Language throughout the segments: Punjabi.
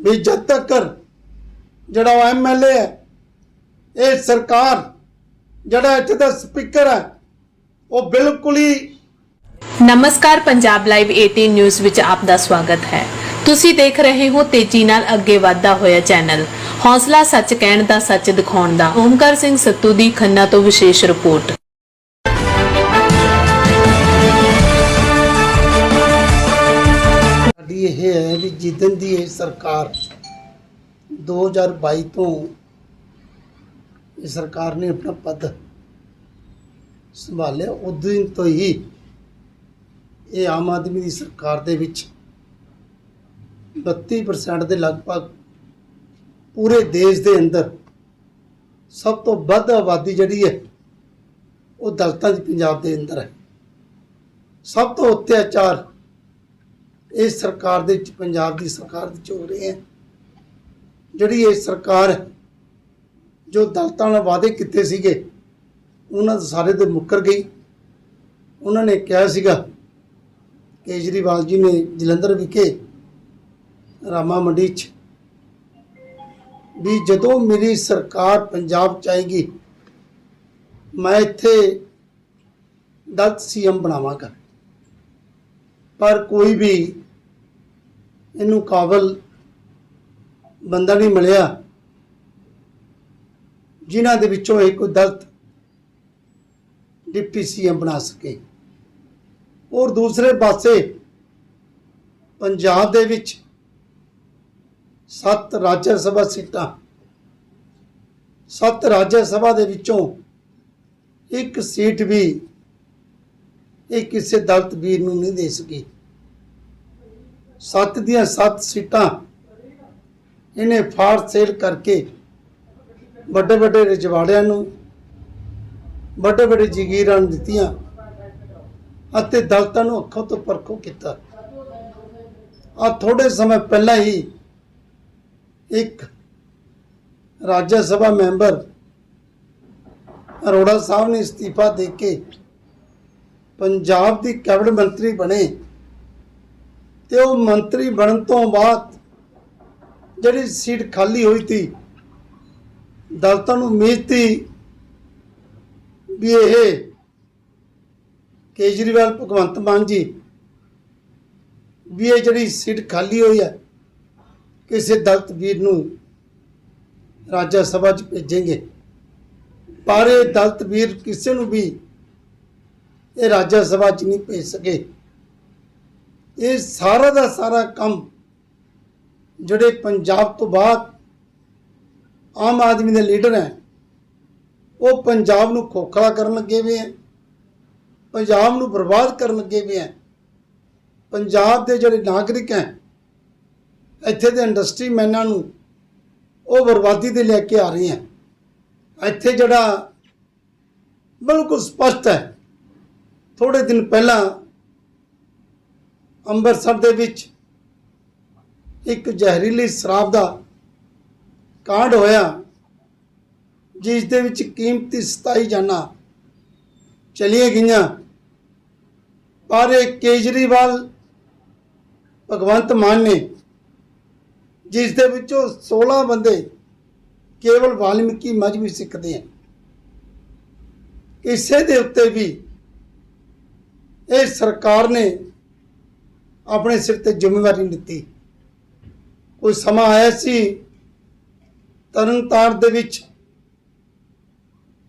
ਵੀ ਜਦ ਤੱਕ ਜਿਹੜਾ ਉਹ ਐਮਐਲਏ ਹੈ, ਇਹ ਸਰਕਾਰ ਜਿਹੜਾ ਇੱਥੇ ਦਾ ਸਪੀਕਰ ਹੈ, ਉਹ ਬਿਲਕੁਲ ਹੀ ਨਮਸਕਾਰ, ਪੰਜਾਬ ਲਾਈਵ 18 ਨਿਊਜ਼ ਵਿੱਚ ਆਪ ਦਾ ਸਵਾਗਤ ਹੈ। ਤੁਸੀਂ ਦੇਖ ਰਹੇ ਹੋ ਤੇਜ਼ੀ ਨਾਲ ਅੱਗੇ ਵਧਦਾ ਹੋਇਆ ਚੈਨਲ। ਹੌਸਲਾ ਸੱਚ ਕਹਿਣ ਦਾ ਸੱਚ ਦਿਖਾਉਣ ਦਾ ਓਮਕਾਰ ਸਿੰਘ ਸੱਤੂ ਦੀ ਖੰਨਾ ਤੋਂ ਵਿਸ਼ੇਸ਼ ਰਿਪੋਰਟ। ਸਾਡੀ ਇਹ ਹੈ ਵੀ ਜਿੱਦਨ ਦੀ ਇਹ ਸਰਕਾਰ 2022 ਤੋਂ ਇਹ ਸਰਕਾਰ ਨੇ ਆਪਣਾ ਪਦ ਸੰਭਾਲਿਆ ਉਦੋਂ ਦਿਨ ਤੋਂ ਹੀ ਇਹ ਆਮ ਆਦਮੀ ਦੀ ਸਰਕਾਰ ਦੇ ਵਿੱਚ 32% ਦੇ ਲਗਭਗ ਪੂਰੇ ਦੇਸ਼ ਦੇ ਅੰਦਰ ਸਭ ਤੋਂ ਵੱਧ ਆਬਾਦੀ ਜਿਹੜੀ ਹੈ, ਉਹ ਦਲਤਾਂ ਦੀ ਪੰਜਾਬ ਦੇ ਅੰਦਰ ਹੈ। ਸਭ ਤੋਂ ਅਤਿਆਚਾਰ ਇਸ ਸਰਕਾਰ ਦੇ ਵਿੱਚ, ਪੰਜਾਬ ਦੀ ਸਰਕਾਰ ਦੇ ਵਿੱਚ ਹੋ ਰਹੇ ਹੈ। ਜਿਹੜੀ ਇਹ ਸਰਕਾਰ ਜੋ ਦਲਤਾਂ ਨਾਲ ਵਾਅਦੇ ਕੀਤੇ ਸੀਗੇ, ਉਹਨਾਂ ਦੇ ਸਾਰੇ ਦੇ ਮੁੱਕਰ ਗਈ। ਉਹਨਾਂ ਨੇ ਕਿਹਾ ਸੀਗਾ, ਕੇਜਰੀਵਾਲ ਜੀ ਨੇ ਜਲੰਧਰ ਵਿਖੇ ਰਾਮਾ ਮੰਡੀ 'ਚ ਵੀ ਜਦੋਂ ਮੇਰੀ ਸਰਕਾਰ ਪੰਜਾਬ ਚ ਆਏਗੀ, ਮੈਂ ਇੱਥੇ ਦਲਤ ਸੀਐਮ ਬਣਾਵਾਂਗਾ। ਪਰ ਕੋਈ ਵੀ ਇਹਨੂੰ ਕਾਬਲ ਬੰਦਾ ਨਹੀਂ ਮਿਲਿਆ, ਜਿਨ੍ਹਾਂ ਦੇ ਵਿੱਚੋਂ ਇੱਕ ਦਲਤ ਡਿਪਟੀ ਸੀਐਮ ਬਣਾ ਸਕੇ। ਔਰ ਦੂਸਰੇ ਪਾਸੇ ਪੰਜਾਬ ਦੇ ਵਿੱਚ ਸੱਤ ਰਾਜ ਸਭਾ ਸੀਟਾਂ, ਸੱਤ ਰਾਜ ਸਭਾ ਦੇ ਵਿੱਚੋਂ ਇੱਕ ਸੀਟ ਵੀ ਇਹ ਕਿਸੇ ਦਲਤ ਵੀਰ ਨੂੰ ਨਹੀਂ ਦੇ ਸਕੀ। ਸੱਤ ਦੀਆਂ ਸੱਤ ਸੀਟਾਂ ਇਹਨੇ ਫਾੜ ਸੇਲ ਕਰਕੇ ਵੱਡੇ ਵੱਡੇ ਰਜਵਾੜਿਆਂ ਨੂੰ, ਵੱਡੇ ਵੱਡੇ ਜਗੀਰਾਂ ਨੂੰ ਦਿੱਤੀਆਂ ਅਤੇ ਦਲਤਾਂ ਨੂੰ ਅੱਖੋਂ ਤੋਂ ਪਰਖੋਂ ਕੀਤਾ। ਆ ਥੋੜੇ ਸਮੇਂ ਪਹਿਲਾਂ ਹੀ ਇੱਕ ਰਾਜ ਸਭਾ ਮੈਂਬਰ ਅਰੋੜਾ ਸਾਹਿਬ ਨੇ ਅਸਤੀਫਾ ਦੇ ਕੇ ਪੰਜਾਬ ਦੀ ਕੈਬਨਿਟ ਮੰਤਰੀ ਬਣੇ ਤੇ ਉਹ ਮੰਤਰੀ ਬਣਨ ਤੋਂ ਬਾਅਦ ਜਿਹੜੀ ਸੀਟ ਖਾਲੀ ਹੋਈ ਸੀ ਦਲਤਾਂ ਨੂੰ ਉਮੀਦ ਸੀ ਵੀ ਇਹ ਕੇਜਰੀਵਾਲ, ਭਗਵੰਤ ਮਾਨ ਜੀ ਵੀ ਇਹ ਜਿਹੜੀ ਸੀਟ ਖਾਲੀ ਹੋਈ ਹੈ, ਕਿਸੇ ਦਲਤ ਵੀਰ ਨੂੰ ਰਾਜ ਸਭਾ ਚ ਭੇਜेंगे ਪਰ ਇਹ ਦਲਿਤ ਵੀਰ ਕਿਸੇ ਨੂੰ ਵੀ ਇਹ ਰਾਜ ਸਭਾ ਚ ਨਹੀਂ ਭੇਜ ਸਕੇ। ਇਹ ਸਾਰਾ ਦਾ ਸਾਰਾ ਕੰਮ ਜਿਹੜੇ ਪੰਜਾਬ ਤੋਂ ਬਾਅਦ ਆਮ ਆਦਮੀ ਦੇ ਲੀਡਰ ਹੈ, ਉਹ ਪੰਜਾਬ ਨੂੰ ਖੋਖਲਾ ਕਰਨ ਲੱਗੇ ਹੋਏ ਹੈ, ਪੰਜਾਬ ਨੂੰ ਬਰਬਾਦ ਕਰਨ ਲੱਗੇ ਹੋਏ ਹੈ। ਪੰਜਾਬ ਦੇ ਜਿਹੜੇ ਨਾਗਰਿਕ ਹੈ, ਇੱਥੇ ਦੇ ਇੰਡਸਟਰੀ ਮੈਨਾਂ ਨੂੰ ਉਹ ਬਰਬਾਦੀ ਦੇ ਲੈ ਕੇ ਆ ਰਹੇ ਹੈ। ਇੱਥੇ ਜਿਹੜਾ ਬਿਲਕੁਲ ਸਪਸ਼ਟ ਹੈ ਥੋੜੇ ਦਿਨ ਪਹਿਲਾਂ ਅੰਮ੍ਰਿਤਸਰ ਦੇ ਵਿੱਚ ਇੱਕ ਜ਼ਹਿਰੀਲੀ ਸ਼ਰਾਬ ਦਾ ਕਾਂਡ ਹੋਇਆ, ਜਿਸ ਦੇ ਵਿੱਚ ਕੀਮਤੀ 27 ਜਾਨਾਂ ਚਲੀਆਂ ਗਈਆਂ। ਪਰ ਇਹ ਕੇਜਰੀਵਾਲ ਭਗਵੰਤ ਮਾਨ ਨੇ, ਜਿਸ ਦੇ ਵਿੱਚੋਂ 16 ਬੰਦੇ ਕੇਵਲ ਵਾਲਮੀਕੀ ਮਜਬੀ ਸਿੱਖਦੇ ਹਨ। ਕਿਸੇ ਦੇ ਉੱਤੇ ਵੀ ਇਹ ਸਰਕਾਰ ਨੇ ਆਪਣੇ ਸਿਰ ਤੇ ਜ਼ਿੰਮੇਵਾਰੀ ਲਿੱਤੀ। ਕੋਈ ਸਮਾਂ ਆਇਆ ਸੀ, ਤਰਨਤਾਰਨ ਦੇ ਵਿੱਚ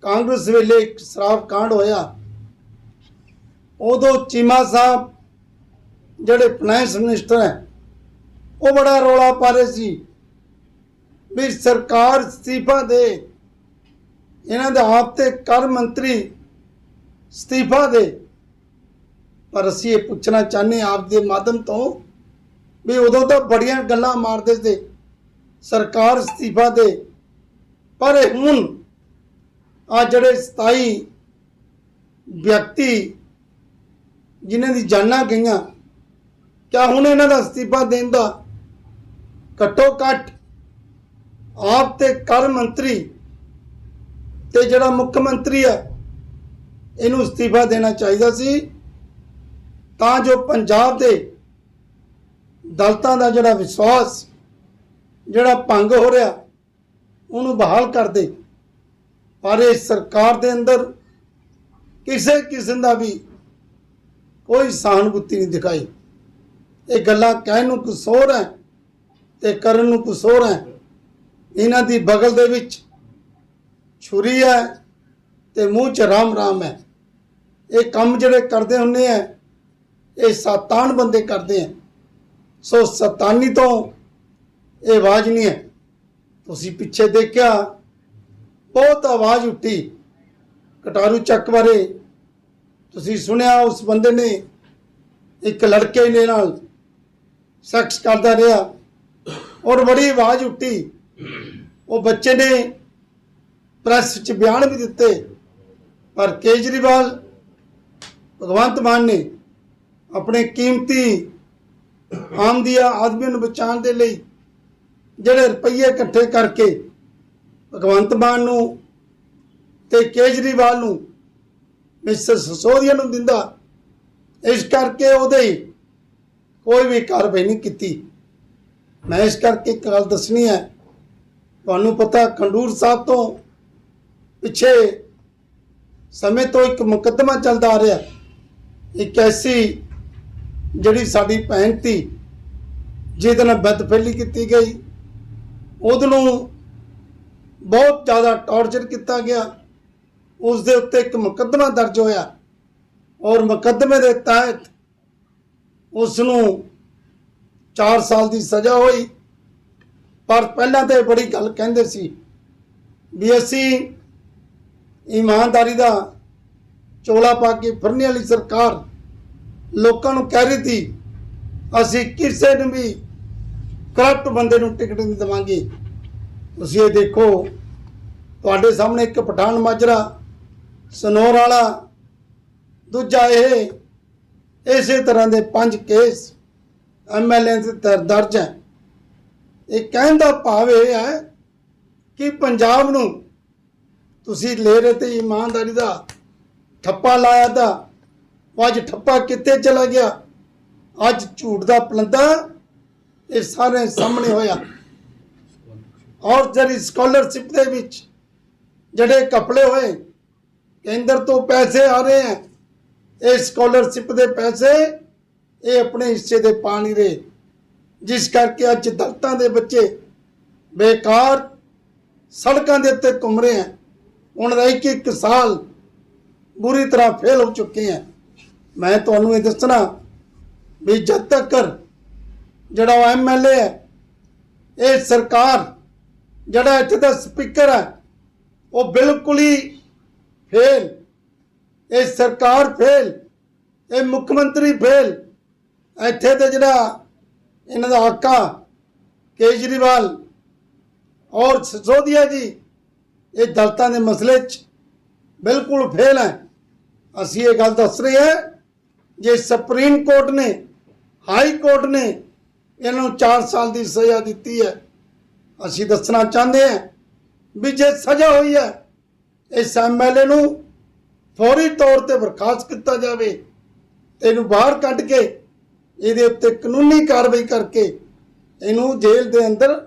ਕਾਂਗਰਸ ਵੇਲੇ ਇੱਕ ਸ਼ਰਾਬ ਕਾਂਡ ਹੋਇਆ। ਉਦੋਂ ਚੀਮਾ ਸਾਹਿਬ ਜਿਹੜੇ ਫਾਈਨੈਂਸ ਮਿਨਿਸਟਰ ਹੈ, ਉਹ ਬੜਾ ਰੌਲਾ ਪਾ ਰਹੇ ਸੀ ਵੀ ਸਰਕਾਰ ਅਸਤੀਫਾ ਦੇ। ਇਹਨਾਂ ਦੇ ਆਪ ਤੇ ਕਰ ਮੰਤਰੀ ਅਸਤੀਫਾ ਦੇ। ਪਰ ਅਸੀਂ ਇਹ ਪੁੱਛਣਾ ਚਾਹੁੰਦੇ ਹਾਂ ਆਪ ਦੇ ਮਾਧਮ ਤੋਂ ਵੀ ਉਦੋਂ ਤਾਂ ਬੜੀਆਂ ਗੱਲਾਂ ਮਾਰਦੇ ਸੀ, ਸਰਕਾਰ ਅਸਤੀਫਾ ਦੇ। ਪਰ ਹੁਣ ਆ ਜਿਹੜੇ 27 ਵਿਅਕਤੀ ਜਿਨ੍ਹਾਂ ਦੀ ਜਾਨਾਂ ਗਈਆਂ, ਕਿਆ ਹੁਣ ਇਹਨਾਂ ਦਾ ਅਸਤੀਫਾ ਦੇਣ ਦਾ? ਘੱਟੋ ਘੱਟ ਆਪ ਤੇ ਕਰ ਮੰਤਰੀ ਤੇ ਜਿਹੜਾ ਮੁੱਖ ਮੰਤਰੀ ਹੈ, ਇਹਨੂੰ ਅਸਤੀਫਾ ਦੇਣਾ ਚਾਹੀਦਾ ਸੀ। ਤਾਂ ਜੋ ਪੰਜਾਬ ਦੇ ਦਲਤਾਂ ਦਾ ਜਿਹੜਾ ਵਿਸ਼ਵਾਸ, ਜਿਹੜਾ ਭੰਗ ਹੋ ਰਿਹਾ, ਉਹਨੂੰ ਬਹਾਲ ਕਰ ਦੇ। ਪਰ ਇਹ ਸਰਕਾਰ ਦੇ ਅੰਦਰ ਕਿਸੇ ਕਿਸਮ ਦਾ ਵੀ ਕੋਈ ਸਹਾਨੁਭੂਤੀ ਨਹੀਂ ਦਿਖਾਈ। ਇਹ ਗੱਲਾਂ ਕਹਿਣ ਨੂੰ ਕੁਛ ਹੈ ਤੇ ਕਰਨ ਨੂੰ ਕੁਛ ਹੈ। ਇਹਨਾਂ ਦੀ ਬਗਲ ਦੇ ਵਿੱਚ ਛੁਰੀ ਹੈ ਤੇ ਮੂੰਹ 'ਚ ਰਾਮ ਰਾਮ ਹੈ। ਇਹ ਕੰਮ ਜਿਹੜੇ ਕਰਦੇ ਹੁੰਦੇ ਆ ਇਹ ਸਤਾਨ ਬੰਦੇ ਕਰਦੇ ਆ। ਸੋ ਸਤਾਨੀ ਤੋਂ ਇਹ ਆਵਾਜ਼ ਨਹੀਂ ਹੈ। ਤੁਸੀਂ ਪਿੱਛੇ ਦੇਖਿਆ, ਬਹੁਤ ਆਵਾਜ਼ ਉੱਠੀ। ਕਟਾਰੂ ਚੱਕ ਬਾਰੇ ਤੁਸੀਂ ਸੁਣਿਆ, ਉਸ ਬੰਦੇ ਨੇ ਇੱਕ ਲੜਕੇ ਦੇ ਨਾਲ ਸੈਕਸ ਕਰਦਾ ਰਿਹਾ ਔਰ ਬੜੀ ਆਵਾਜ਼ ਉੱਠੀ। ਉਹ ਬੱਚੇ ਨੇ ਪ੍ਰੈਸ 'ਚ ਬਿਆਨ ਵੀ ਦਿੱਤੇ, ਪਰ ਕੇਜਰੀਵਾਲ, ਭਗਵੰਤ ਮਾਨ ਨੇ ਆਪਣੇ ਕੀਮਤੀ ਆਮਦੀਆ ਆਦਮੀਆਂ ਨੂੰ ਬਚਾਉਣ ਦੇ ਲਈ ਜਿਹੜੇ ਰੁਪਈਏ ਇਕੱਠੇ ਕਰਕੇ ਭਗਵੰਤ ਮਾਨ ਨੂੰ ਤੇ ਕੇਜਰੀਵਾਲ ਨੂੰ ਮਿਸਟਰ ਸਸੋਦੀਆ ਨੂੰ ਦਿੰਦਾ, ਇਸ ਕਰਕੇ ਉਹਦੇ ਕੋਈ ਵੀ ਕਾਰਵਾਈ ਨਹੀਂ ਕੀਤੀ। ਮੈਂ ਇਸ ਕਰਕੇ ਇੱਕ ਗੱਲ ਦੱਸਣੀ ਹੈ, ਤੁਹਾਨੂੰ ਪਤਾ ਖੰਡੂਰ ਸਾਹਿਬ ਤੋਂ ਪਿੱਛੇ ਸਮੇਂ ਤੋਂ ਇੱਕ ਮੁਕੱਦਮਾ ਚੱਲਦਾ ਆ ਰਿਹਾ, ਇੱਕ ਐਸੀ ਜਿਹੜੀ ਸਾਡੀ ਭੈਣ ਤੀ ਜਿਹਦੇ ਨਾਲ ਬਦਫੈਲੀ ਕੀਤੀ ਗਈ ਉਹਨੂੰ ਬਹੁਤ ਜ਼ਿਆਦਾ ਟੌਰਚਰ ਕੀਤਾ ਗਿਆ। ਉਸ ਦੇ ਉੱਤੇ ਇੱਕ ਮੁਕੱਦਮਾ ਦਰਜ ਹੋਇਆ ਔਰ ਮੁਕੱਦਮੇ ਦੇ ਤਹਿਤ ਉਸ ਨੂੰ 4 ਸਾਲ ਦੀ ਸਜ਼ਾ ਹੋਈ। ਪਰ ਪਹਿਲਾਂ ਤਾਂ ਇਹ ਬੜੀ ਗੱਲ ਕਹਿੰਦੇ ਸੀ ਵੀ ਅਸੀਂ ਇਮਾਨਦਾਰੀ ਦਾ ਚੋਲਾ ਪਾ ਕੇ ਫਿਰਨੇ ਵਾਲੀ ਸਰਕਾਰ ਲੋਕਾਂ ਨੂੰ ਕਹਿ ਰਹੀ ਸੀ, ਅਸੀਂ ਕਿਸੇ ਨੂੰ ਵੀ ਕਰਪਟ ਬੰਦੇ ਨੂੰ ਟਿਕਟ ਨਹੀਂ ਦੇਵਾਂਗੇ। ਤੁਸੀਂ ਇਹ ਦੇਖੋ, ਤੁਹਾਡੇ ਸਾਹਮਣੇ ਇੱਕ ਪਠਾਨ ਮਾਜਰਾ, ਸਨੋਰ ਵਾਲਾ, ਦੂਜਾ ਇਹ, ਇਸੇ ਤਰ੍ਹਾਂ ਦੇ ਪੰਜ ਕੇਸ ਐਮਐਲਏ ਦੇ ਦਰ- ਦਰਜ ਹੈ। ਇਹ ਕਹਿਣ ਦਾ ਭਾਵ ਇਹ ਹੈ ਕਿ ਪੰਜਾਬ ਨੂੰ ਤੁਸੀਂ ਲੈ ਰਹੇ ਤੇ ਇਮਾਨਦਾਰੀ ਦਾ ਠੱਪਾ ਲਾਇਆ ਤਾਂ ਅੱਜ ਠੱਪਾ ਕਿੱਥੇ ਚਲਾ ਗਿਆ? ਅੱਜ ਝੂਠ ਦਾ ਪਲੰਦਾ ਇਹ ਸਾਰੇ ਸਾਹਮਣੇ ਹੋਇਆ। ਔਰ ਜਿਹੜੀ ਸਕਾਲਰਸ਼ਿਪ ਦੇ ਵਿੱਚ ਜਿਹੜੇ ਕਪੜੇ ਹੋਏ, ਕੇਂਦਰ ਤੋਂ ਪੈਸੇ ਆ ਰਹੇ ਹੈ, ਇਹ ਸਕਾਲਰਸ਼ਿਪ ਦੇ ਪੈਸੇ ਇਹ ਆਪਣੇ ਹਿੱਸੇ ਦੇ ਪਾਣੀ ਦੇ। ਜਿਸ ਕਰਕੇ ਅੱਜ ਦਲਤਾਂ ਦੇ ਬੱਚੇ ਬੇਕਾਰ ਸੜਕਾਂ ਦੇ ਉੱਤੇ ਘੁੰਮ ਰਹੇ ਹੈ। ਹੁਣ ਦਾ ਇੱਕ ਇੱਕ ਸਾਲ ਬੁਰੀ ਤਰ੍ਹਾਂ ਫੇਲ ਹੋ ਚੁੱਕੇ ਹੈ। ਮੈਂ ਤੁਹਾਨੂੰ ਇਹ ਦੱਸਣਾ ਵੀ ਜਦ ਤੱਕ ਜਿਹੜਾ ਉਹ ਐਮਐਲਏ ਹੈ, ਇਹ ਸਰਕਾਰ ਜਿਹੜਾ ਇੱਥੇ ਦਾ ਸਪੀਕਰ ਹੈ, ਉਹ ਬਿਲਕੁਲ ਹੀ ਫੇਲ। ਇਹ ਸਰਕਾਰ ਫੇਲ, ਇਹ ਮੁੱਖ ਮੰਤਰੀ ਫੇਲ। ਇੱਥੇ ਤੇ ਜਿਹੜਾ ਇਹਨਾਂ ਦਾ ਆਕਾ ਕੇਜਰੀਵਾਲ ਔਰ ਸਿਸੋਦੀਆ ਜੀ, ਇਹ ਦਲਤਾਂ ਦੇ ਮਸਲੇ 'ਚ ਬਿਲਕੁਲ ਫੇਲ ਹੈ। ਅਸੀਂ ਇਹ ਗੱਲ ਦੱਸ ਰਹੇ ਹਾਂ ਜੇ ਸੁਪਰੀਮ ਕੋਰਟ ਨੇ, ਹਾਈ ਕੋਰਟ ਨੇ ਇਹਨਾਂ ਨੂੰ 4 ਸਾਲ ਦੀ ਸਜ਼ਾ ਦਿੱਤੀ ਹੈ। ਅਸੀਂ ਦੱਸਣਾ ਚਾਹੁੰਦੇ ਹਾਂ ਵੀ ਜੇ ਸਜ਼ਾ ਹੋਈ ਹੈ, ਇਸ ਐਮਐਲਏ ਨੂੰ ਫੌਰੀ ਤੌਰ ਤੇ ਬਰਖਾਸਤ ਕੀਤਾ ਜਾਵੇ ਤੇ ਇਹਨੂੰ ਬਾਹਰ ਕੱਢ ਕੇ ਇਹਦੇ ਉੱਤੇ ਕਾਨੂੰਨੀ ਕਾਰਵਾਈ ਕਰਕੇ ਇਹਨੂੰ ਜੇਲ੍ਹ ਦੇ ਅੰਦਰ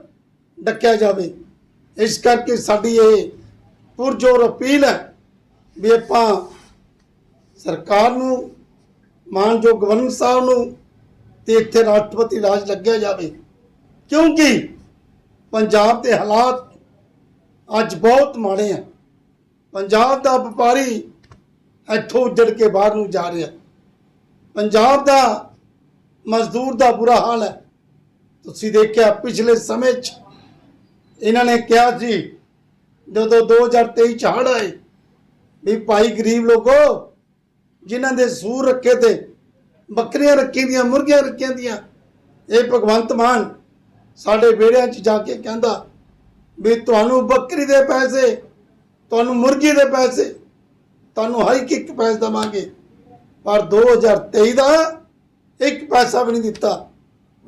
ਡੱਕਿਆ ਜਾਵੇ। ਇਸ ਕਰਕੇ ਸਾਡੀ ਇਹ ਪੁਰਜੋਰ ਅਪੀਲ ਹੈ ਵੀ ਆਪਾਂ ਸਰਕਾਰ ਨੂੰ ਮਾਨਯੋਗ ਗਵਰਨਰ ਸਾਹਿਬ ਨੂੰ ਤੇ ਇੱਥੇ ਰਾਸ਼ਟਰਪਤੀ ਰਾਜ ਲੱਗਿਆ ਜਾਵੇ। ਕਿਉਂਕਿ ਪੰਜਾਬ ਦੇ ਹਾਲਾਤ ਅੱਜ ਬਹੁਤ ਮਾੜੇ ਆ। ਪੰਜਾਬ ਦਾ ਵਪਾਰੀ ਇੱਥੋਂ ਉੱਜੜ ਕੇ ਬਾਹਰ ਨੂੰ ਜਾ ਰਿਹਾ। ਪੰਜਾਬ ਦਾ ਮਜ਼ਦੂਰ ਦਾ ਬੁਰਾ ਹਾਲ ਹੈ। ਤੁਸੀਂ ਦੇਖਿਆ ਪਿਛਲੇ ਸਮੇਂ 'ਚ ਇਹਨਾਂ ਨੇ ਕਿਹਾ ਸੀ ਜਦੋਂ 2023 ਚ ਹੜ੍ਹ ਆਏ ਵੀ ਭਾਈ ਗਰੀਬ ਲੋਕੋ ਜਿਨ੍ਹਾਂ ਦੇ ਸੂਰ ਰੱਖੇ ਤੇ ਬੱਕਰੀਆਂ ਰੱਖੀ ਦੀਆਂ, ਮੁਰਗੀਆਂ ਰੱਖੀਆਂ ਦੀਆਂ। ਇਹ ਭਗਵੰਤ ਮਾਨ ਸਾਡੇ ਵਿਹੜਿਆਂ 'ਚ ਜਾ ਕੇ ਕਹਿੰਦਾ ਵੀ ਤੁਹਾਨੂੰ ਬੱਕਰੀ ਦੇ ਪੈਸੇ, ਤੁਹਾਨੂੰ ਮੁਰਗੀ ਦੇ ਪੈਸੇ, ਤੁਹਾਨੂੰ ਹਰ ਇੱਕ ਇੱਕ ਪੈਸੇ ਦੇਵਾਂਗੇ। ਪਰ 2023 ਦਾ ਇੱਕ ਪੈਸਾ ਵੀ ਨਹੀਂ ਦਿੱਤਾ।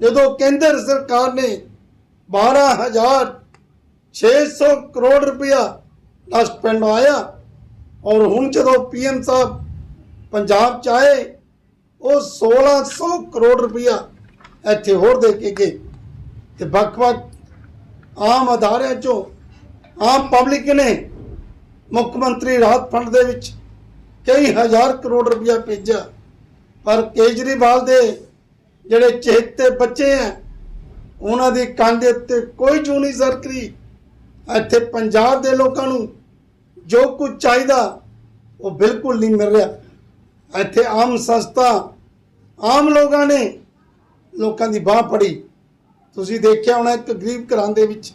ਜਦੋਂ ਕੇਂਦਰ ਸਰਕਾਰ ਨੇ 12600 ਕਰੋੜ ਰੁਪਇਆ ਲਾਸਟ ਪਿੰਡ ਆਇਆ ਔਰ ਹੁਣ ਜਦੋਂ ਪੀਐਮ ਸਾਹਿਬ ਪੰਜਾਬ ਚ ਆਏ, ਉਹ 1600 ਕਰੋੜ ਰੁਪਇਆ ਇੱਥੇ ਹੋਰ ਦੇ ਕੇ ਗਏ। ਤੇ ਵੱਖ-ਵੱਖ ਆਮ ਅਦਾਰਿਆਂ ਚੋਂ ਆਮ ਪਬਲਿਕ ਨੇ ਮੁੱਖ ਮੰਤਰੀ ਰਾਹਤ ਫੰਡ ਦੇ ਵਿੱਚ ਕਈ ਹਜ਼ਾਰ ਕਰੋੜ ਰੁਪਇਆ ਭੇਜਿਆ। ਪਰ ਕੇਜਰੀਵਾਲ ਦੇ ਜਿਹੜੇ ਚਹੇਤੇ ਬੱਚੇ ਆ, ਉਹਨਾਂ ਦੀ ਕੰਧ ਉੱਤੇ ਕੋਈ ਜੂ ਨਹੀਂ ਸਰਕਰੀ ਇੱਥੇ ਪੰਜਾਬ ਦੇ ਲੋਕਾਂ ਨੂੰ ਜੋ ਕੁਝ ਚਾਹੀਦਾ, ਉਹ ਬਿਲਕੁਲ ਨਹੀਂ ਮਿਲ ਰਿਹਾ। ਇੱਥੇ ਆਮ ਸੰਸਥਾ, ਆਮ ਲੋਕਾਂ ਨੇ ਲੋਕਾਂ ਦੀ ਬਾਹ ਫੜੀ। ਤੁਸੀਂ ਦੇਖਿਆ ਹੋਣਾ ਇੱਕ ਗਰੀਬ ਘਰਾਂ ਦੇ ਵਿੱਚ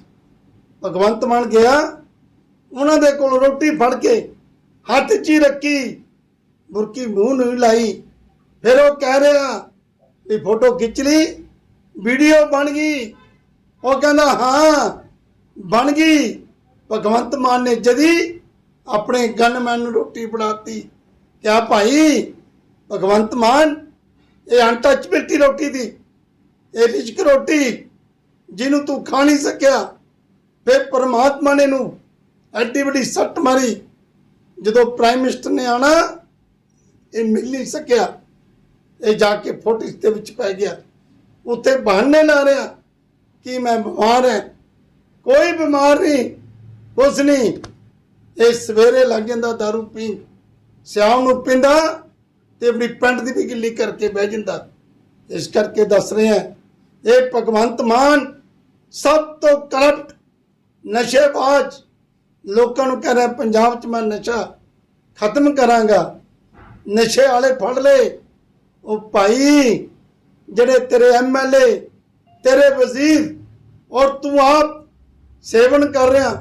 ਭਗਵੰਤ ਮਾਨ ਗਿਆ, ਉਹਨਾਂ ਦੇ ਕੋਲ ਰੋਟੀ ਫੜ ਕੇ ਹੱਥ 'ਚ ਹੀ ਰੱਖੀ ਬੁਰਕੀ ਮੂੰਹ ਨੂੰ ਲਾਈ। ਫਿਰ ਉਹ ਕਹਿ ਰਿਹਾ ਵੀ ਫੋਟੋ ਖਿੱਚ ਲਈ, ਵੀਡੀਓ ਬਣ ਗਈ। ਉਹ ਕਹਿੰਦਾ, ਹਾਂ, ਬਣ ਗਈ। ਭਗਵੰਤ ਮਾਨ ਨੇ ਜਦੀ ਆਪਣੇ ਗਨਮੈਨ ਨੂੰ ਰੋਟੀ ਫੜਾਤੀ। ਕਿਆ ਭਾਈ? ਭਗਵੰਤ ਮਾਨ? ਇਹ ਅਨਟੱਚਬਿਲਟੀ ਰੋਟੀ ਦੀ। ਇਹ ਰਿਜਕ ਰੋਟੀ ਜਿਹਨੂੰ ਤੂੰ ਖਾ ਨਹੀਂ ਸਕਿਆ। ਫਿਰ ਪਰਮਾਤਮਾ ਨੇ ਨੂੰ ਐਡੀ ਵੱਡੀ ਸੱਟ ਮਾਰੀ। ਜਦੋਂ ਪ੍ਰਾਈਮ ਮਿਨਿਸਟਰ ਨੇ ਆਣਾ ਇਹ ਮਿਲ ਨਹੀਂ ਸਕਿਆ। ਇਹ ਜਾ ਕੇ ਫੋਟਿਸ ਦੇ ਵਿੱਚ ਪੈ ਗਿਆ। ਉੱਥੇ ਬਹਾਨੇ ਲਾ ਰਿਹਾ ਕਿ ਮੈਂ ਬਿਮਾਰ ਹਾਂ। ਕੋਈ ਬਿਮਾਰ ਨਹੀਂ, ਕੁਛ ਨਹੀਂ। ਇਹ ਸਵੇਰੇ ਲੱਗ ਜਾਂਦਾ दारू ਪੀਣ। ਸ਼ਾਮ ਨੂੰ ਪੀਂਦਾ ਤੇ ਆਪਣੀ ਪਿੰਡ ਦੀ ਵੀ ਗਿੱਲੀ ਕਰਕੇ ਬਹਿ ਜਾਂਦਾ। ਇਸ ਕਰਕੇ ਦੱਸ ਰਹੇ ਹਾਂ, ਇਹ ਭਗਵੰਤ ਮਾਨ ਸਭ ਤੋਂ ਕਰਪਟ ਨਸ਼ੇਬਾਜ਼ ਲੋਕਾਂ ਨੂੰ ਕਹਿ ਰਿਹਾ, ਪੰਜਾਬ 'ਚ ਮੈਂ ਨਸ਼ਾ ਖਤਮ ਕਰਾਂਗਾ। ਨਸ਼ੇ ਵਾਲੇ ਫੜ ਲਏ। ਉਹ ਭਾਈ, ਜਿਹੜੇ ਤੇਰੇ ਐਮਐਲਏ ਤੇਰੇ ਵਜ਼ੀਰ ਔਰ ਤੂੰ ਆਪ ਸੇਵਨ ਕਰ ਰਿਹਾ,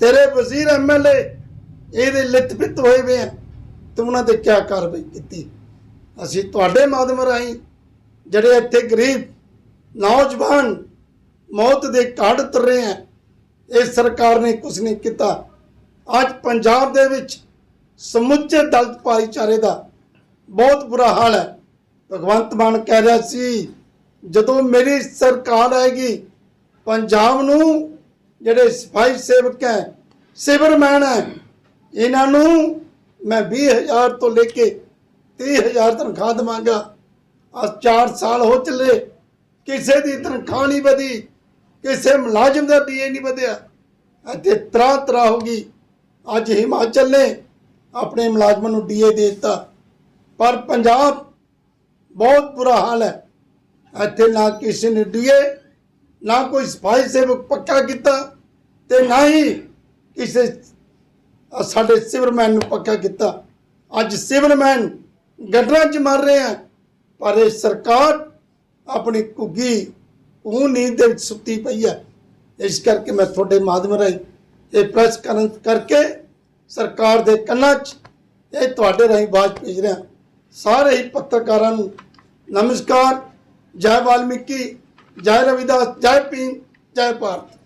ਤੇਰੇ ਵਜ਼ੀਰ ਐਮਐਲਏ ਇਹਦੇ ਲਿਤਪਿਤ ਹੋਏ ਵੇ ਆ। ਤੂੰ ਉਹਨਾਂ ਤੇ ਕਿਆ ਕਾਰਵਾਈ ਕੀਤੀ? ਅਸੀਂ ਤੁਹਾਡੇ ਮਾਧਿਅਮ ਰਾਹੀਂ ਜਿਹੜੇ ਇੱਥੇ ਗਰੀਬ ਨੌਜਵਾਨ ਮੌਤ ਦੇ ਘਾਟ ਉਤਰ ਰਹੇ ਆ, ਇਹ ਸਰਕਾਰ ਨੇ ਕੁਝ ਨਹੀਂ ਕੀਤਾ। ਅੱਜ ਪੰਜਾਬ ਦੇ ਵਿੱਚ ਸਮੁੱਚੇ ਦਲਿਤ ਭਾਈਚਾਰੇ ਦਾ ਬਹੁਤ ਬੁਰਾ ਹਾਲ ਹੈ। ਭਗਵੰਤ ਮਾਨ ਕਹਿ ਰਿਹਾ ਸੀ, ਜਦੋਂ ਮੇਰੀ ਸਰਕਾਰ ਆਏਗੀ, ਪੰਜਾਬ ਨੂੰ ਜਿਹੜੇ ਸਫ਼ਾਈ ਸੇਵਕ ਹੈ, ਸਿਵਰਮੈਨ ਹੈ, ਇਹਨਾਂ ਨੂੰ ਮੈਂ 20000 ਤੋਂ ਲੈ ਕੇ 30000 ਤਨਖਾਹ ਦੇਵਾਂਗਾ। ਅੱਜ 4 ਸਾਲ ਹੋ ਚੱਲੇ, ਕਿਸੇ ਦੀ ਤਨਖਾਹ ਨਹੀਂ ਵਧੀ, ਕਿਸੇ ਮੁਲਾਜ਼ਮ ਦਾ ਡੀਏ ਨਹੀਂ ਵਧਿਆ। ਇੱਥੇ ਤਰਾ ਤਰਾ ਹੋ ਗਈ। ਅੱਜ ਹਿਮਾਚਲ ਨੇ ਆਪਣੇ ਮੁਲਾਜ਼ਮਾਂ ਨੂੰ ਡੀਏ ਦੇ ਦਿੱਤਾ। ਪਰ ਪੰਜਾਬ ਬਹੁਤ ਬੁਰਾ ਹਾਲ ਹੈ। ਇੱਥੇ ਨਾ ਕਿਸੇ ਨੇ ਡੀਏ, ਨਾ ਕੋਈ ਸਫ਼ਾਈ ਸੇਵਕ ਪੱਕਾ ਕੀਤਾ ਤੇ ਨਾ ਹੀ ਕਿਸੇ ਸਾਡੇ ਸਿਵਰਮੈਨ ਨੂੰ ਪੱਕਾ ਕੀਤਾ। ਅੱਜ ਸਿਵਰਮੈਨ ਗੱਡਰਾਂ 'ਚ ਮਰ ਰਹੇ ਆ, ਪਰ ਇਹ ਸਰਕਾਰ ਆਪਣੀ ਘੁੱਗੀ ਉਹ ਨੀਂਦ ਦੇ ਵਿੱਚ ਸੁੱਤੀ ਪਈ ਹੈ ਇਸ ਕਰਕੇ ਮੈਂ ਤੁਹਾਡੇ ਮਾਧਿਅਮ ਰਾਹੀਂ ਇਹ ਪ੍ਰੈਸ ਕਰਨ ਕਰਕੇ ਸਰਕਾਰ ਦੇ ਕੰਨਾਂ 'ਚ ਇਹ ਤੁਹਾਡੇ ਰਾਹੀਂ ਆਵਾਜ਼ ਭੇਜ ਰਿਹਾ। ਸਾਰੇ ਹੀ ਪੱਤਰਕਾਰਾਂ ਨੂੰ ਨਮਸਕਾਰ। ਜੈ ਵਾਲਮੀਕੀ, ਜੈ ਰਵਿਦਾਸ, ਜੈ ਭੀਮ, ਜੈ ਭਾਰਤ।